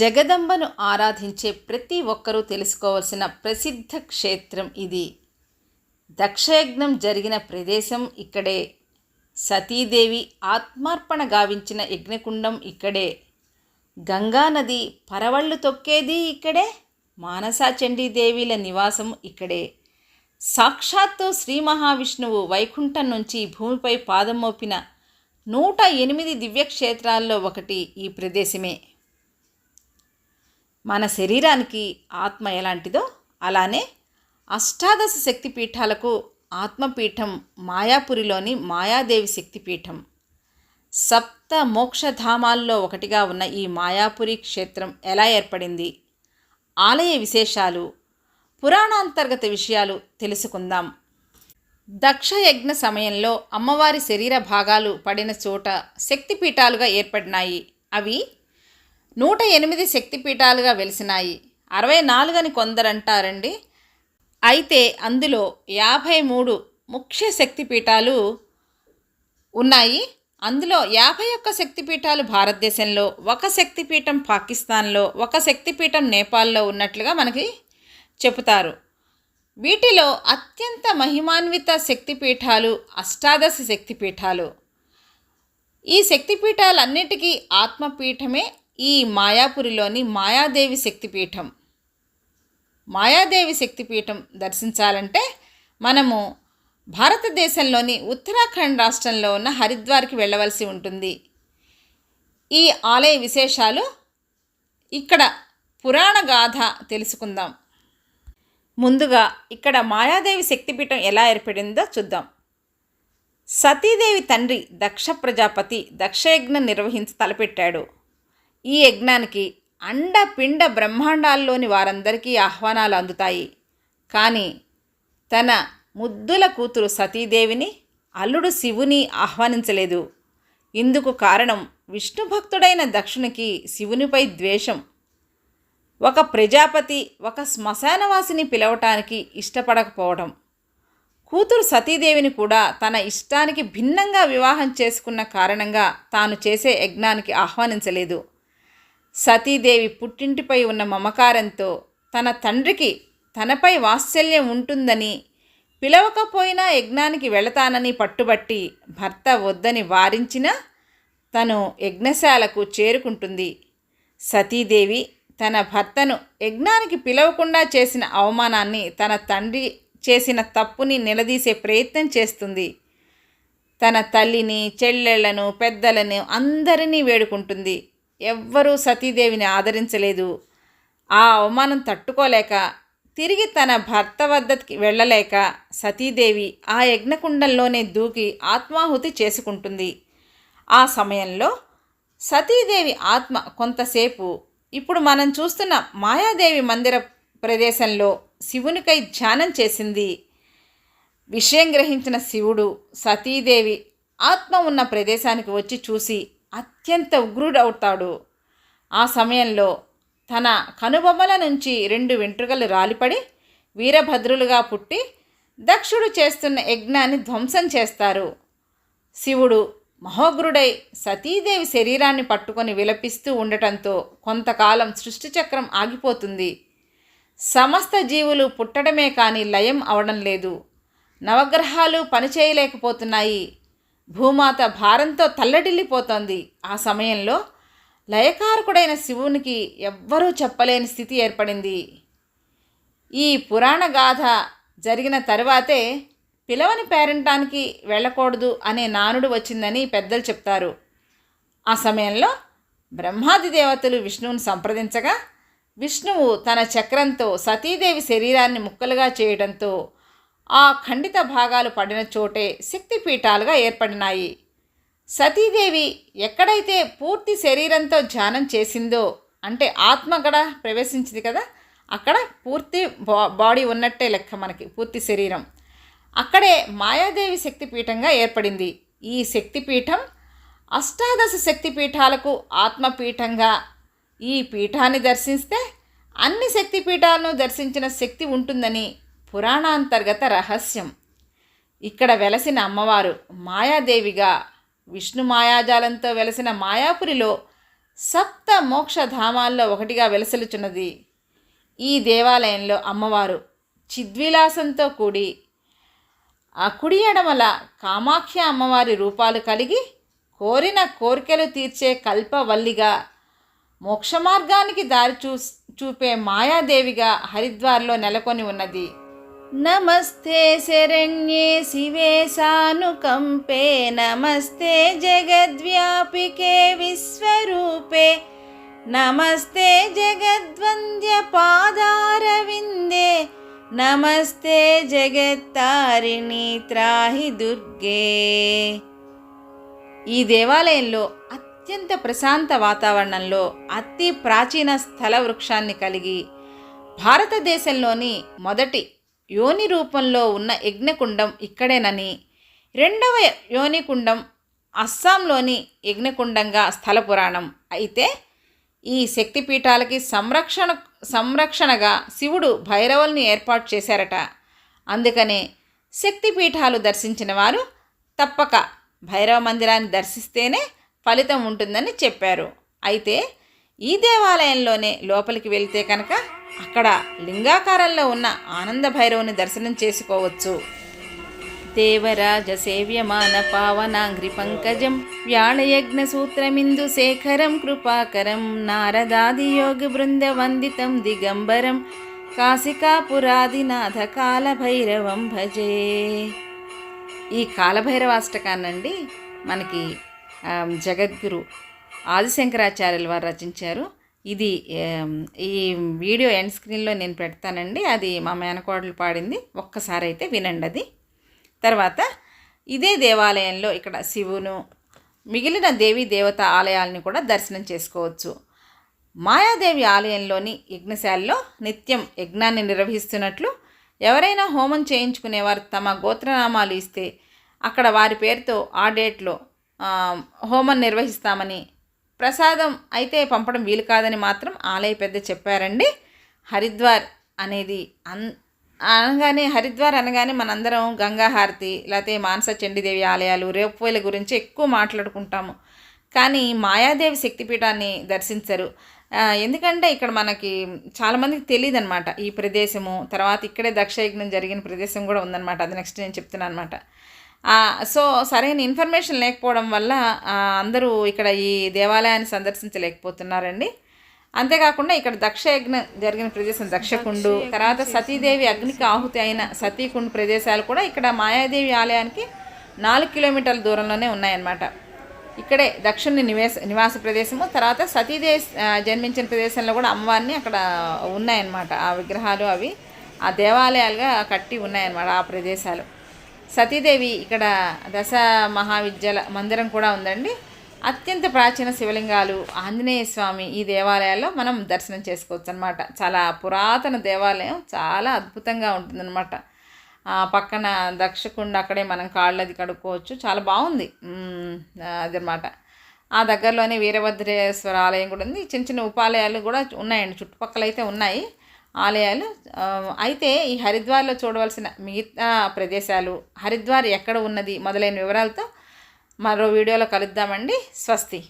జగదంబను ఆరాధించే ప్రతి ఒక్కరూ తెలుసుకోవాల్సిన ప్రసిద్ధ క్షేత్రం ఇది. దక్షయజ్ఞం జరిగిన ప్రదేశం ఇక్కడే. సతీదేవి ఆత్మార్పణ గావించిన యజ్ఞకుండం ఇక్కడే. గంగానది పరవళ్ళు తొక్కేది ఇక్కడే. మానసా చండీదేవిల నివాసం ఇక్కడే. సాక్షాత్తు శ్రీ మహావిష్ణువు వైకుంఠం నుంచి భూమిపై పాదం మోపిన నూట ఎనిమిది దివ్యక్షేత్రాల్లో ఒకటి ఈ ప్రదేశమే. మన శరీరానికి ఆత్మ ఎలాంటిదో అలానే అష్టాదశ శక్తిపీఠాలకు ఆత్మపీఠం మాయాపురిలోని మాయాదేవి శక్తిపీఠం. సప్త మోక్షధామాల్లో ఒకటిగా ఉన్న ఈ మాయాపురి క్షేత్రం ఎలా ఏర్పడింది? ఆలయ విశేషాలు పురాణాంతర్గత విషయాలు తెలుసుకుందాం. దక్షయజ్ఞ సమయంలో అమ్మవారి శరీర భాగాలు పడిన చోట శక్తిపీఠాలుగా ఏర్పడినాయి. అవి నూట ఎనిమిది శక్తిపీఠాలుగా వెలిసినాయి. అరవై నాలుగని కొందరంటారండి. అయితే అందులో యాభై మూడు ముఖ్య శక్తిపీఠాలు ఉన్నాయి. అందులో యాభై ఒక్క శక్తిపీఠాలు భారతదేశంలో ఒక శక్తిపీఠం పాకిస్తాన్లో ఒక శక్తిపీఠం నేపాల్లో ఉన్నట్లుగా మనకి చెబుతారు. వీటిలో అత్యంత మహిమాన్విత శక్తిపీఠాలు అష్టాదశ శక్తిపీఠాలు. ఈ శక్తిపీఠాలన్నిటికీ ఆత్మపీఠమే ఈ మాయాపురిలోని మాయాదేవి శక్తిపీఠం. మాయాదేవి శక్తిపీఠం దర్శించాలంటే మనము భారతదేశంలోని ఉత్తరాఖండ్ రాష్ట్రంలో ఉన్న హరిద్వార్కి వెళ్ళవలసి ఉంటుంది. ఈ ఆలయ విశేషాలు ఇక్కడ పురాణ గాథ తెలుసుకుందాం. ముందుగా ఇక్కడ మాయాదేవి శక్తిపీఠం ఎలా ఏర్పడిందో చూద్దాం. సతీదేవి తండ్రి దక్ష ప్రజాపతి దక్షయజ్ఞం నిర్వహించి తలపెట్టాడు. ఈ యజ్ఞానికి అండ పిండ బ్రహ్మాండాల్లోని వారందరికీ ఆహ్వానాలు అందుతాయి. కానీ తన ముద్దుల కూతురు సతీదేవిని అల్లుడు శివుని ఆహ్వానించలేదు. ఇందుకు కారణం విష్ణు భక్తుడైన దక్షునికి శివునిపై ద్వేషం. ఒక ప్రజాపతి ఒక శ్మశానవాసిని పిలవటానికి ఇష్టపడకపోవడం. కూతురు సతీదేవిని కూడా తన ఇష్టానికి భిన్నంగా వివాహం చేసుకున్న కారణంగా తాను చేసే యజ్ఞానికి ఆహ్వానించలేదు. సతీదేవి పుట్టింటిపై ఉన్న మమకారంతో తన తండ్రికి తనపై వాత్సల్యం ఉంటుందని పిలవకపోయినా యజ్ఞానికి వెళతానని పట్టుబట్టి భర్త వద్దని వారించినా తను యజ్ఞశాలకు చేరుకుంటుంది. సతీదేవి తన భర్తను యజ్ఞానికి పిలవకుండా చేసిన అవమానాన్ని తన తండ్రి చేసిన తప్పుని నిలదీసే ప్రయత్నం చేస్తుంది. తన తల్లిని చెల్లెళ్ళను పెద్దలను అందరినీ వేడుకుంటుంది. ఎవ్వరూ సతీదేవిని ఆదరించలేదు. ఆ అవమానం తట్టుకోలేక తిరిగి తన భర్త వద్దకి వెళ్ళలేక సతీదేవి ఆ యజ్ఞకుండంలోనే దూకి ఆత్మాహుతి చేసుకుంటుంది. ఆ సమయంలో సతీదేవి ఆత్మ కొంతసేపు ఇప్పుడు మనం చూస్తున్న మాయాదేవి మందిర ప్రదేశంలో శివునికై ధ్యానం చేసింది. విషయం గ్రహించిన శివుడు సతీదేవి ఆత్మ ఉన్న ప్రదేశానికి వచ్చి చూసి అత్యంత ఉగ్రుడవుతాడు. ఆ సమయంలో తన కనుబొమ్మల నుంచి రెండు వెంట్రుకలు రాలిపడి వీరభద్రులుగా పుట్టి దక్షుడు చేస్తున్న యజ్ఞాన్ని ధ్వంసం చేస్తారు. శివుడు మహోగ్రుడై సతీదేవి శరీరాన్ని పట్టుకొని విలపిస్తూ ఉండటంతో కొంతకాలం సృష్టిచక్రం ఆగిపోతుంది. సమస్త జీవులు పుట్టడమే కానీ లయం అవడం లేదు. నవగ్రహాలు పనిచేయలేకపోతున్నాయి. భూమాత భారంతో తల్లడిల్లిపోతోంది. ఆ సమయంలో లయకారకుడైన శివునికి ఎవ్వరూ చెప్పలేని స్థితి ఏర్పడింది. ఈ పురాణ గాథ జరిగిన తర్వాతే పిలవని పేరంటానికి వెళ్ళకూడదు అనే నానుడు వచ్చిందని పెద్దలు చెప్తారు. ఆ సమయంలో బ్రహ్మాది దేవతలు విష్ణువుని సంప్రదించగా విష్ణువు తన చక్రంతో సతీదేవి శరీరాన్ని ముక్కలుగా చేయడంతో ఆ ఖండిత భాగాలు పడిన చోటే శక్తిపీఠాలుగా ఏర్పడినాయి. సతీదేవి ఎక్కడైతే పూర్తి శరీరంతో ధ్యానం చేసిందో అంటే ఆత్మ అక్కడ ప్రవేశించింది కదా అక్కడ పూర్తి బా బాడీ ఉన్నట్టే లెక్క మనకి పూర్తి శరీరం. అక్కడే మాయాదేవి శక్తిపీఠంగా ఏర్పడింది. ఈ శక్తిపీఠం అష్టాదశ శక్తిపీఠాలకు ఆత్మపీఠంగా. ఈ పీఠాన్ని దర్శిస్తే అన్ని శక్తిపీఠాలను దర్శించిన శక్తి ఉంటుందని పురాణాంతర్గత రహస్యం. ఇక్కడ వెలసిన అమ్మవారు మాయాదేవిగా విష్ణు మాయాజాలంతో వెలసిన మాయాపురిలో సప్త మోక్షధామాల్లో ఒకటిగా వెలసలుచున్నది ఈ దేవాలయంలో అమ్మవారు చిద్విలాసంతో కూడి ఆ కుడి ఎడమల కామాఖ్య అమ్మవారి రూపాలు కలిగి కోరిన కోరికలు తీర్చే కల్పవల్లిగా మోక్ష మార్గానికి దారి చూ చూపే మాయాదేవిగా హరిద్వార్లో నెలకొని ఉన్నది. నమస్తే శరణ్యే శివేశానుకంపే నమస్తే జగద్వ్యాపికే విశ్వరూపే నమస్తే జగద్వంద్య పాదారవిందే నమస్తే జగత్తారిణి త్రాహి దుర్గే. ఈ దేవాలయంలో అత్యంత ప్రశాంత వాతావరణంలో అతి ప్రాచీన స్థల వృక్షాన్ని కలిగి భారతదేశంలోని మొదటి యోని రూపంలో ఉన్న యజ్ఞకుండం ఇక్కడేనని. రెండవ యోనికుండం అస్సాంలోని యజ్ఞకుండంగా స్థల పురాణం అయితే ఈ శక్తిపీఠాలకి సంరక్షణ సంరక్షణగా శివుడు భైరవుల్ని ఏర్పాటు చేశారట. అందుకనే శక్తిపీఠాలు దర్శించిన వారు తప్పక భైరవ మందిరాన్ని దర్శిస్తేనే ఫలితం ఉంటుందని చెప్పారు. అయితే ఈ దేవాలయంలోనే లోపలికి వెళ్తే కనుక అక్కడ లింగాకారంలో ఉన్న ఆనంద భైరవుని దర్శనం చేసుకోవచ్చు. దేవరాజ సేవ్యమాన పావనాంగ్రి పంకజం వ్యాళయజ్ఞ సూత్రమిందు శేఖరం కృపాకరం నారదాది యోగి బృంద వందితం దిగంబరం కాశికాపురాదినాథ కాలభైరవం భజే. ఈ కాలభైరవాష్టకాన్నండి మనకి జగద్గురు ఆదిశంకరాచార్యుల వారు రచించారు. ఇది ఈ వీడియో ఎండ్ స్క్రీన్లో నేను పెడతానండి. అది మా మేనకోడలు పాడింది. ఒక్కసారి అయితే వినండి అది. తర్వాత ఇదే దేవాలయంలో ఇక్కడ శివును మిగిలిన దేవీ దేవత ఆలయాలను కూడా దర్శనం చేసుకోవచ్చు. మాయాదేవి ఆలయంలోని యజ్ఞశాలలో నిత్యం యజ్ఞాన్ని నిర్వహిస్తున్నట్లు ఎవరైనా హోమం చేయించుకునేవారు తమ గోత్రనామాలు ఇస్తే అక్కడ వారి పేరుతో ఆ డేట్లో హోమం నిర్వహిస్తామని ప్రసాదం అయితే పంపడం వీలు కాదని మాత్రం ఆలయ పెద్ద చెప్పారండి. హరిద్వార్ అనేది అన్ అనగానే హరిద్వార్ అనగానే మనందరం గంగాహారతి లేకపోతే మానస చండీదేవి ఆలయాలు రేపువేల గురించి ఎక్కువ మాట్లాడుకుంటాము. కానీ మాయాదేవి శక్తిపీఠాన్ని దర్శించరు. ఎందుకంటే ఇక్కడ మనకి చాలామందికి తెలియదు అనమాట ఈ ప్రదేశము. తర్వాత ఇక్కడే దక్షయజ్ఞం జరిగిన ప్రదేశం కూడా ఉందన్నమాట. అది నెక్స్ట్ నేను చెప్తున్నాను అనమాట సో సరైన ఇన్ఫర్మేషన్ లేకపోవడం వల్ల అందరూ ఇక్కడ ఈ దేవాలయాన్ని సందర్శించలేకపోతున్నారండి. అంతేకాకుండా ఇక్కడ దక్షయజ్ఞం జరిగిన ప్రదేశం దక్షకుండు తర్వాత సతీదేవి అగ్నికి ఆహుతి అయిన సతీకుండు ప్రదేశాలు కూడా ఇక్కడ మాయాదేవి ఆలయానికి నాలుగు కిలోమీటర్ల దూరంలోనే ఉన్నాయన్నమాట. ఇక్కడే దక్షిణ నివేశ నివాస ప్రదేశము తర్వాత సతీదేవి జన్మించిన ప్రదేశంలో కూడా అమ్మవారిని అక్కడ ఉన్నాయన్నమాట. ఆ విగ్రహాలు అవి ఆ దేవాలయాలుగా కట్టి ఉన్నాయన్నమాట ఆ ప్రదేశాలు. సతీదేవి ఇక్కడ దశ మహావిద్యాల మందిరం కూడా ఉందండి. అత్యంత ప్రాచీన శివలింగాలు ఆంజనేయ స్వామి ఈ దేవాలయాల్లో మనం దర్శనం చేసుకోవచ్చు అనమాట చాలా పురాతన దేవాలయం చాలా అద్భుతంగా ఉంటుందన్నమాట. పక్కన దక్షకుండ అక్కడే మనం కాళ్ళు అది కడుక్కోవచ్చు. చాలా బాగుంది. అదనమాట ఆ దగ్గరలోనే వీరభద్రేశ్వర ఆలయం కూడా ఉంది. చిన్న చిన్న ఉపాలయాలు కూడా ఉన్నాయండి. చుట్టుపక్కల అయితే ఉన్నాయి. ఆలయాలు అయితే ఈ హరిద్వార్లో చూడవలసిన మిగతా ప్రదేశాలు హరిద్వార్ ఎక్కడ ఉన్నది మొదలైన వివరాలతో మరో వీడియోలో కలుద్దామండి. స్వస్తి.